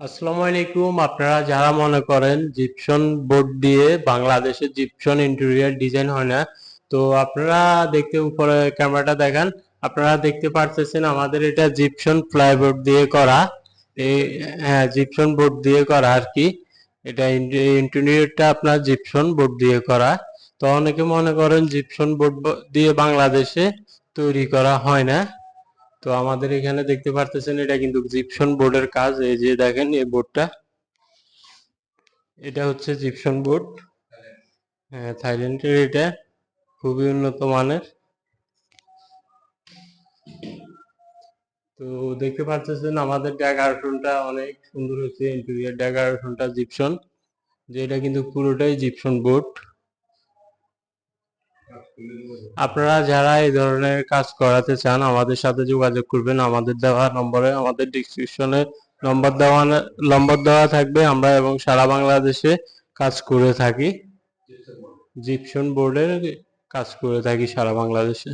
আসসালামু আলাইকুম। আপনারা যারা মনে করেন জিপসন বোর্ড দিয়ে বাংলাদেশে জিপসন ইন্টেরিয়র ডিজাইন হয় না, তো আপনারা দেখতে উপরে ক্যামেরাটা দেখান। আপনারা দেখতে পারতেছেন আমাদের এটা জিপসন প্লাইবোর্ড দিয়ে করা। এই হ্যাঁ জিপসন বোর্ড দিয়ে করা আর কি। এটা ইন্টেরিয়রটা আপনার জিপসন বোর্ড দিয়ে করা। তো অনেকে মনে করেন জিপসন বোর্ড দিয়ে বাংলাদেশে তৈরি করা হয় না। তো আমাদের এখানে দেখতে পারতেছেন এটা কিন্তু জিপসন বোর্ডের কাজ। এই যে দেখেন, এই বোর্ডটা এটা হচ্ছে জিপসন বোর্ড হ্যাঁ থাইল্যান্ডের এটা খুবই উন্নত মানের। তো দেখতে পাচ্ছেন আমাদের ডেকোরেশনটা অনেক সুন্দর হচ্ছে। ইন্টেরিয়র ডেকোরেশনটা জিপসন যেটা কিন্তু পুরোটাই জিপসন বোর্ড আপনারা যারা এই ধরনের কাজ করাতে চান, আমাদের সাথে যোগাযোগ করবেন। আমাদের দেওয়া নম্বরে, আমাদের ডিসক্রিপশনে নম্বর দেওয়া নম্বর দেওয়া থাকবে। আমরা এবং সারা বাংলাদেশে কাজ করে থাকি। জিপসন বোর্ডের কাজ করে থাকি সারা বাংলাদেশে।